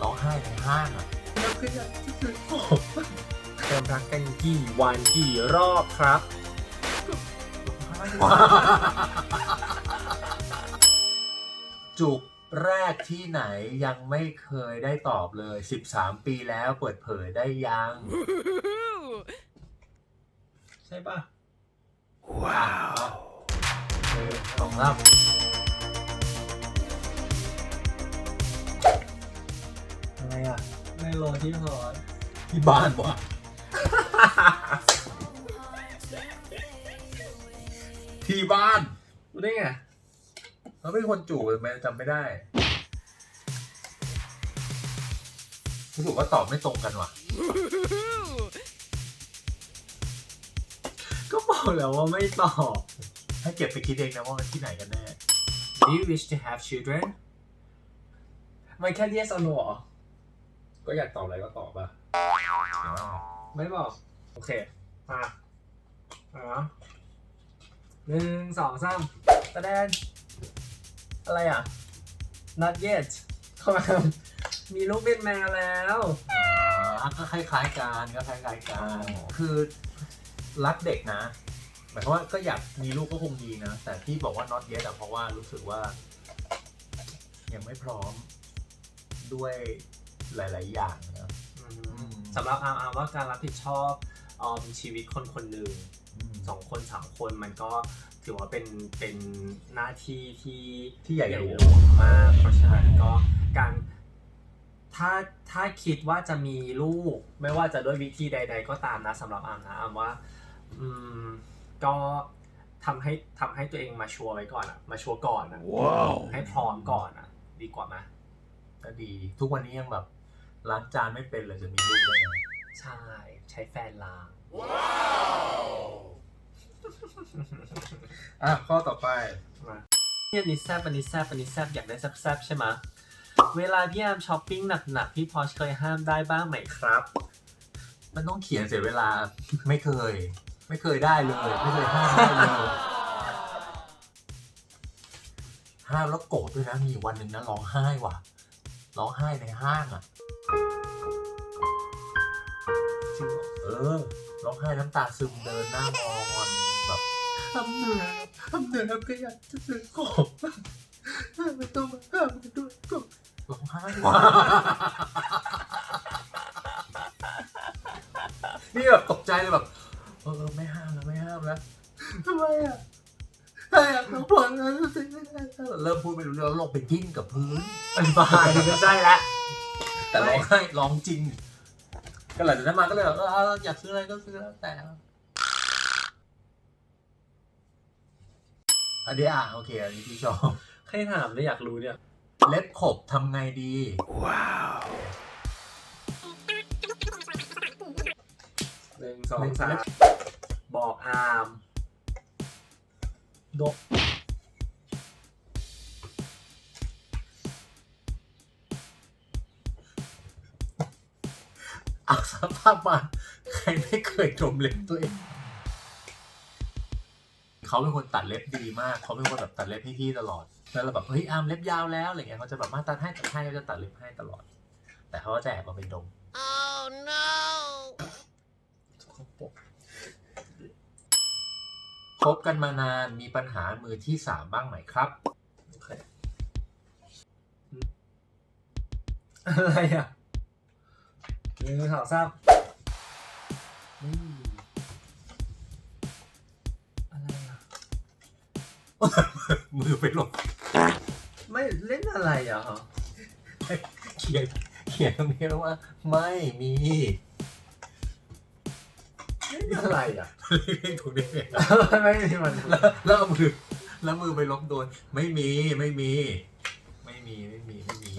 ร้องไห้ในห้างอะแล้วก็อยากจะซื้อของเติมรักกันกี่วันกี่รอบครับจุกแรกที่ไหนยังไม่เคยได้ตอบเลย 13 ปีแล้วเปิดเผยได้ยัง ใช่ป่ะว้าวสองรับ ไม่โลที่พอร์ตที่บ้านวะที่บ้านรู้ได้ไงเขาเป็นคนจู่เลยไหมจำไม่ได้รู้สึกว่าตอบไม่ตรงกันว่ะ ก็บอกแล้วว่าไม่ตอบ ให้เก็บไปคิดเองนะว่ามันที่ไหนกันแน่ Do you wish to have children มันแค่ yes or no เหรอ ก็อยากตอบอะไรก็ตอบป่ะไม่บอก โอเคมาอะหนึ่งสองสามแสดงอะไรอะ not yet เข้ามามีลูกเป็นแมวแล้วอ่าก็คล้ายๆกันก็คล้ายๆกันอ๋อคือรักเด็กนะหมายความว่าก็อยากมีลูกก็คงดีนะ แต่ที่บอกว่า not yet อะเพราะว่ารู้สึกว่า ยังไม่พร้อมด้วย หลาย ๆ อย่างนะมสำหรับอาร์มอาร์มว่าการรับผิดชอบออมชีวิตคนคนหนึ่งอืมสองคนสามคนมันก็ถือว่าเป็นเป็นหน้าที่ที่ที่ใหญ่หลวงวงมาก เพราะฉะนั้นก็การถ้าถ้าคิดว่าจะมีลูก ไม่ว่าจะด้วยวิธีใด ๆ ก็ตามนะสำหรับอาร์มนะอาร์มว่า อืมก็ทำให้ทำให้ตัวเองมาชัวร์ไว้ก่อนอะมาชัวร์ก่อนอะ Wow. ให้พร้อมก่อนอะดีกว่าไหมก็ดี ทุกวันนี้ยังแบบ ล้างจานไม่เป็นเลยจะมีลูกได้ไงใช่ ใช้แฟนล้าง อะข้อต่อไป มาเนี่ยอันนี้แซบอันนี้แซบอันนี้แซบอยากได้แซบๆใช่ไหมเวลาพี่อาร์มช้อปปิ้งหนักๆพี่พอชเคยห้ามได้บ้างไหมครับ มันต้องเขียนเสียเวลา ไม่เคย ไม่เคยได้เลย ไม่เคยห้ามได้เลยห้ามแล้วโกรธด้วยนะมีวันหนึ่งนะร้องไห้ว่ะร้องไห้ในห้างอะ เออร้องไห้น้ำตาซึมเดินหน้ามองแบบทำเหนื่อยทำเหนื่อยก็อยากจะซื้อของไม่ต้องมาห้ามกันด้วยก็ร้องไห้ว่ะนี่แบบตกใจเลยแบบเออไม่ห้ามแล้วไม่ห้ามแล้วทำไมอะใช่อะน้องปวดแล้วสิไม่ได้เริ่มพูดไม่รู้เรื่องแล้วลงไปดิ้นกับพื้นอธิบายไม่ใช่ละแต่ร้องไห้ร้องจริง ก็หลังจากนั้นมาก็เลยแบบเออเอาอยากซื้ออะไรก็ซื้อแล้วแต่ อันนี้อะโอเค อันนี้ที่ชอบใครถามเลยอยากรู้เนี่ย เล็บขบทำไงดี Wow. หนึ่งสองสามบอกอาร์มดก เอาสภาพมา ใครไม่เคยดมเล็บตัวเอง เขาเป็นคนตัดเล็บดีมาก เขาเป็นคนแบบตัดเล็บให้พี่ตลอด แล้วเราแบบเฮ้ยอาร์มเล็บยาวแล้วอะไรเงี้ยเขาจะแบบมาตัดให้ตัดให้เขาจะตัดเล็บให้ตลอด แต่เขาก็จะแอบเอาไปดม Oh no. คบกันมานานมีปัญหามือที่สามบ้างไหมครับโอเคอืมอะไรอะ หนึ่งสองสามอืมอะไรอะ มือไปลงไม่เล่นอะไรอะฮะเขียนเขียนตรงนี้แล้วว่า ไม่มีเล่นอะไรอะเลขถูกได้ไงไม่มีมันแล้วแล้วเอามือแล้วมือไปลบโดน ไม่มีไม่มี ไม่มีไม่มีไม่มี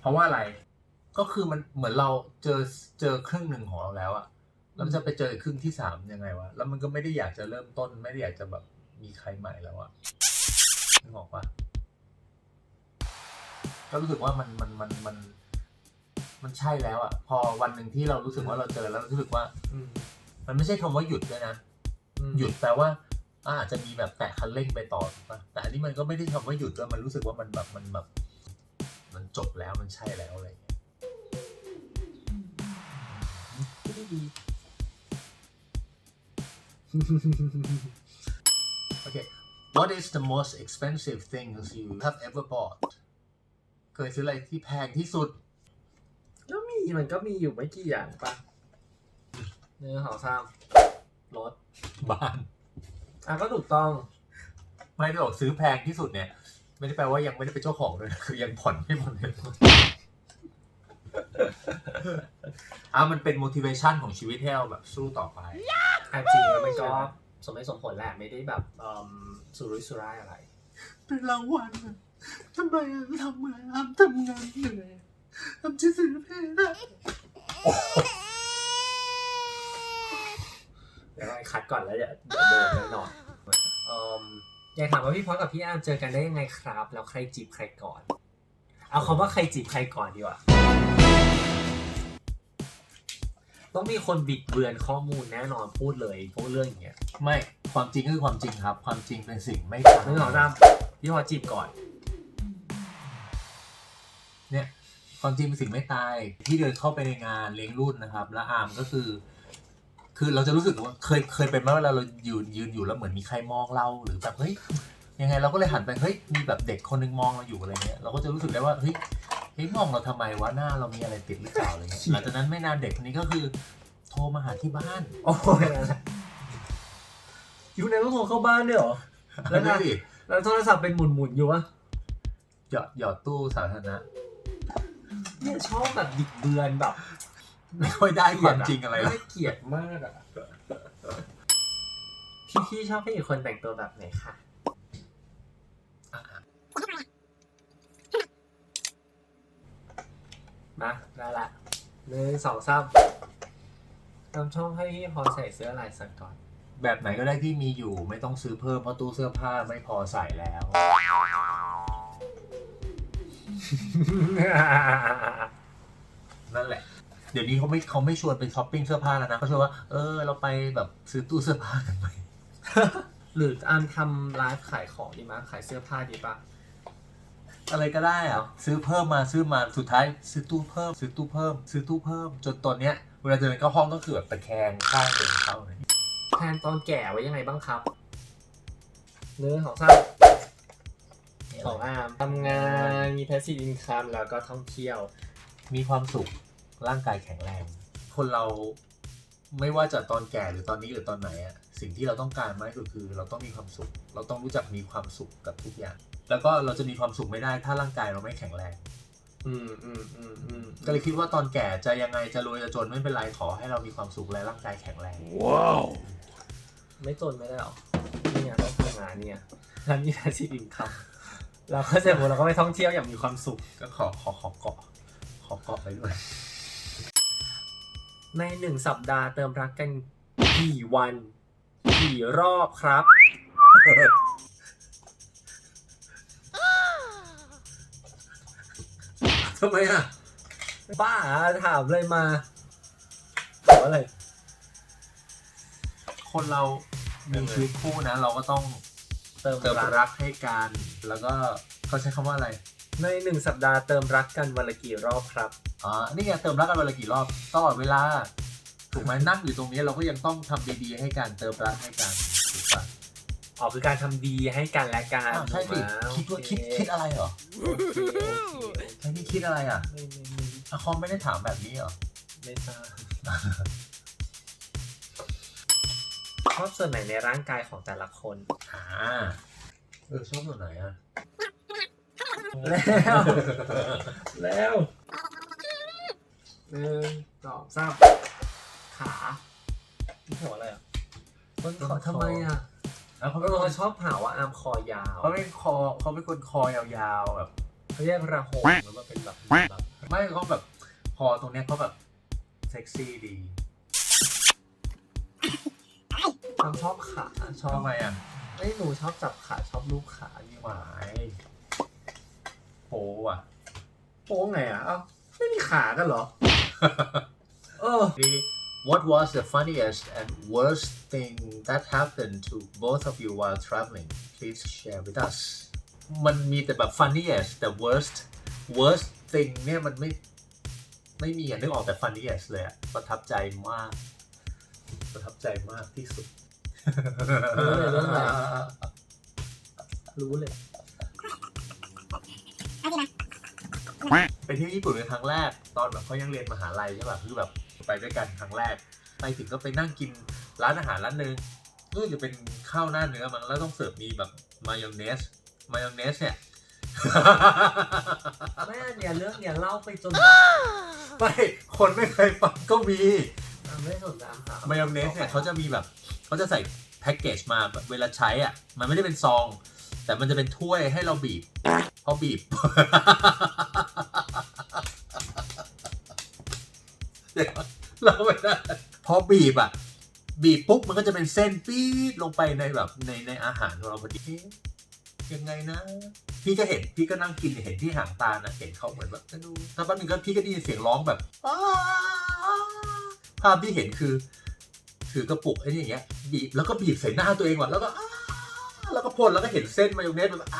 เพราะว่าอะไร ก็คือมันเหมือนเราเจอเจอครึ่งหนึ่งของเราแล้วอะแล้วจะไปเจอครึ่งที่สามยังไงวะ แล้วมันก็ไม่ได้อยากจะเริ่มต้น ไม่ได้อยากจะแบบมีใครใหม่แล้วอะนึกออกปะก็รู้สึกว่ามันมันมันมัน มันใช่แล้วอะพอวันหนึ่งที่เรารู้สึกว่าเราเจอแล้วเรารู้สึกว่า อืมันไม่ใช่คำว่าหยุดด้วยนะหยุดแปลว่าอาจจะมีแบบแตะคันเร่งไปต่อถูกปะแต่อันนี้มันก็ไม่ได้คำว่าหยุดด้วยมันรู้สึกว่ามันแบบมันแบบ มันจบแล้วมันใช่แล้วอะไรอย่างเงี้ย ได้ดี okay what is the most expensive things you have ever bought เคยซื้ออะไรที่แพงที่สุด ก็มีมันก็มีอยู่ไม่กี่อย่างปะเนื้อหอมซ้ำรถ บ้านอะก็ถูกต้อง ไม่ได้บอกซื้อแพงที่สุดเนี่ย ไม่ได้แปลว่ายังไม่ได้เป็นเจ้าของเลย คือยังผ่อนไม่หมดเลย อะมันเป็น motivation ของชีวิตให้เราแบบสู้ต่อไปอะจริงแล้วมันก็สมเหตุสมผลแหละไม่ได้แบบเอิ่มสุรุ่ยสุร่ายอะไร เป็นรางวัลอะทำไมอะทำงานทำทำงานเหนื่อยทำชื่อซื้อเพลงอะเดี๋ยวเราคัดก่อนแล้วเดี๋ยวเดี๋ยวโดนแน่นอนเอิ่มอยากถามว่าพี่พอสกับพี่อาร์มเจอกันได้ยังไงครับ แล้วใครจีบใครก่อน เอาคำว่าใครจีบใครก่อนดีกว่า ต้องมีคนบิดเบือนข้อมูลแน่นอนพูดเลยพวกเรื่องอย่างเงี้ยไม่ความจริงก็คือความจริงครับ ความจริงเป็นสิ่งไม่หนึ่งสองสามพี่พอสจีบก่อน เนี่ย ความจริงเป็นสิ่งไม่ตาย ที่เดินเข้าไปในงานเลี้ยงรุ่นนะครับ แล้วอาร์มก็คือ คือเราจะรู้สึกว่าเคยเคยเป็นไหมเวลาเรายืนยืนอยู่แล้วเหมือนมีใครมองเราหรือแบบเฮ้ยยังไงเราก็เลยหันไปเฮ้ยมีแบบเด็กคนนึงมองเราอยู่อะไรเงี้ยเราก็จะรู้สึกได้ว่าเฮ้ยเฮ้ยมองเราทำไมวะหน้าเรามีอะไรติดหรือเปล่าอะไรเงี้ยหลังจากนั้นไม่นานเด็กคนนี้ก็คือ โทรมาหาที่บ้านโอ้ยอยู่ในต้องโทรเข้าบ้านด้วยเหรอ แล้วไงดูดิแล้วโทรศัพท์เป็นหมุนๆอยู่วะหยอดหยอดตู้สาธารณะเนี่ยชอบแบบบิดเบือนแบบไม่ค่อยได้ความจริงอะไรหรอกน่าเกลียดมากอะพี่พี่ชอบให้อีกคนแต่งตัวแบบไหนคะ มาได้ละหนึ่งสองสามจำชอบให้พี่พอใส่เสื้อลายสักก่อน แบบไหนก็ได้ที่มีอยู่ไม่ต้องซื้อเพิ่มเพราะตู้เสื้อผ้าไม่พอใส่แล้ว นั่นแหละ เดี๋ยวนี้เขาไม่เขาไม่ชวนไปช้อปปิ้งเสื้อผ้าแล้วนะเขาชวนว่าเออเราไปแบบซื้อตู้เสื้อผ้ากันไหม หรืออันทำไลฟ์ขายของดีมั้ยขายเสื้อผ้าดีปะ อะไรก็ได้อะซื้อเพิ่มมาซื้อมาสุดท้าย ซื้อตู้เพิ่ม ซื้อตู้เพิ่ม ซื้อตู้เพิ่ม จนตอนเนี้ยเวลาเดินเข้าห้องก็คือแบบตะแคงข้างเดินเข้าเลยแทนตอนแก่ไว้ยังไงบ้างครับเนื้อของสร้างของอามทำงานมี passive income แล้วก็ท่องเที่ยว มีความสุขร่างกายแข็งแรง คนเราไม่ว่าจะตอนแก่หรือตอนนี้หรือตอนไหนอะสิ่งที่เราต้องการมากที่สุดคือ เราต้องมีความสุข เราต้องรู้จักมีความสุขกับทุกอย่าง แล้วก็เราจะมีความสุขไม่ได้ถ้าร่างกายเราไม่แข็งแรง อืมอืมอืมอืมก็เลยคิดว่าตอนแก่จะยังไงจะรวยจะจนไม่เป็นไรขอให้เรามีความสุขและร่างกายแข็งแรง Wow. ไม่จนไม่ได้หรอนี่ไงต้องทำงานเนี่ยแล้วมี passive income เราก็เสร็จหมดเราก็ไปท่องเที่ยวอย่างมีความสุข ก็ขอขอขอเกาะ ขอเกาะไปด้วย ในหนึ่งสัปดาห์เติมรักกันกี่วันกี่รอบครับ ทำไมอะ บ้าถามเลยมาถามอะไร คนเรามีชีวิตคู่นะ เราก็ต้องเติมเติมรักรักให้กัน แล้วก็เขาใช้คำว่าอะไร ในหนึ่งสัปดาห์เติมรักกันวันละกี่รอบครับ อ๋อ นี่ไงเติมรักกันวันละกี่รอบตลอดเวลา ถูกไหมนั่งอยู่ตรงนี้เราก็ยังต้องทำดีๆให้กัน เติมรักให้กันถูกปะ อ๋อคือการทำดีให้กันและกันอ้าวใช่สิถูกไหมคิดว่าคิดคิดอะไรเหรอโอเคโอเคโอเคใช่นี่คิดอะไรอะไม่ไม่ไม่อะเขาไม่ได้ถามแบบนี้เหรอไม่ทราบชอบส่วนไหนในร่างกายของแต่ละคนอ่าเออชอบส่วนไหนอะแล้ว แล้วหนึ่งสองสามขานี่หัวอะไรอะต้นคอทำไมอะ แล้วเขาเอเป็นอคนชอบหาว่าอามคอยาวเขาเป็นคอเขาเป็นคนคอยาวๆแบบเขาเรียกระหงหรือว่าเป็นแบบแบบไม่เขาแบบคอตรงเนี้ยเขาแบบเซ็กซี่ดีอามชอบขาชอบทำไมอะไอ้ยหนูชอบจับขาชอบลูกขานี่หวายโปอะโป้งไงอะเอ้าไม่มีขากันเหรอ เออ What was the funniest and worst thing that happened to both of you while traveling? Please share with us. มันมีแต่แบบ funniest แต่ worst worst thing เนี่ยมันไม่ไม่มีอะนึกออกแต่ funniest เลยอะประทับใจมาก ประทับใจมากที่สุด รู้เลยรื่องอะไรรู้เลยไปเที่ยวญี่ปุ่นเป็นครั้งแรก ตอนแบบเขายังเรียนมหาลัยใช่ป่ะคือแบบ ไปด้วยกันครั้งแรก ไปถึงก็ไปนั่งกินร้านอาหารร้านหนึ่งก็จะเป็นข้าวหน้าเนื้อมั้งแล้วต้องเสิร์ฟมีแบบมายองเนสมายองเนสเนี่ยไม่อันเนี้ยเรื่องเนี้ยเล่าไปจนไม่คนไม่เคยฟังก็มีอะไม่สนใจถามมายองเนสเนี่ยเขาจะมีแบบเขาจะใส่แพ็กเกจมาแบบเวลาใช้อะ มันไม่ได้เป็นซอง แต่มันจะเป็นถ้วยให้เราบีบพอบีบเดี๋ยว เราไม่ได้พอบีบอะ บีบปุ๊บมันก็จะเป็นเส้นปี๊ดลงไปในแบบในในอาหารของเราพอดียังไงนะ พี่ก็เห็นพี่ก็นั่งกินเห็นที่หางตานะเห็นเขาเหมือนแบบจะดูสักแป๊บนึงก็พี่ก็ได้ยินเสียงร้องแบบภาพที่เห็นคือ ถือกระปุกไอ้นี่อย่างเงี้ย บีบแล้วก็บีบใส่หน้าตัวเองว่ะแล้วก็แล้วก็พ่นแล้วก็เห็นเส้นมายองเนสแบบ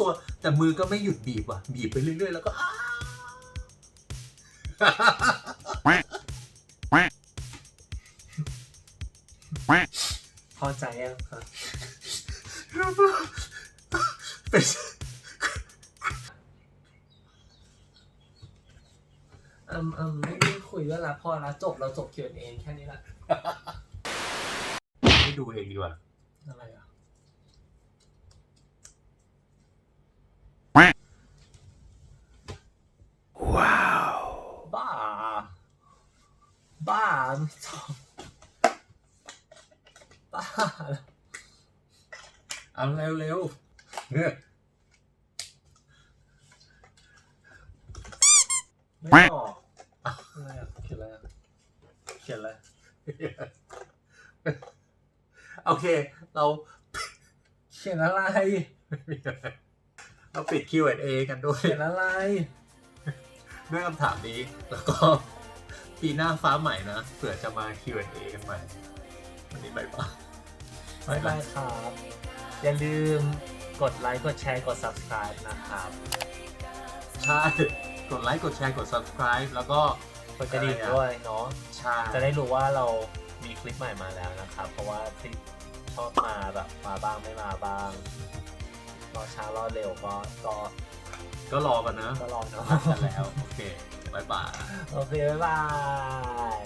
ตัวแต่มือก็ไม่หยุดบีบว่ะ บีบไปเรื่อยๆ แล้วก็ พอใจยังครับเป็นอืมอืมไม่ได้คุยด้วยละพอละจบเราจบเขียนเองแค่นี้ละให้ดูเองดีกว่าอะไรอะ Wow. บ้า บ้าไม่จบบ้า เอาเร็วเร็วๆเนี่ยไม่ออกอะไรอะเขียนอะไรอะเขียนอะไร โอเค เราเขียนอะไร เราปิด Q&A กันด้วย เขียนอะไร ด้วยคำถามนี้ แล้วก็ปีหน้าฟ้าใหม่นะ เผื่อจะมา Q&A กันใหม่ วันนี้บายบาย บ๊ายบายครับ อย่าลืมกดไลค์ กดแชร์ กด subscribe นะครับ ใช่ กดไลค์ กดแชร์ กด subscribe แล้วก็กดกระดิ่งด้วยเนาะ ใช่ จะได้รู้ว่าเรามีคลิปใหม่มาแล้วนะครับ เพราะว่าคลิปชอบมาแบบมาบ้างไม่มาบ้าง รอช้ารอเร็วก็ก็ก็รอกันนะ ก็รอเนาะนัดกันแล้ว โอเคบายบาย โอเค บ๊ายบาย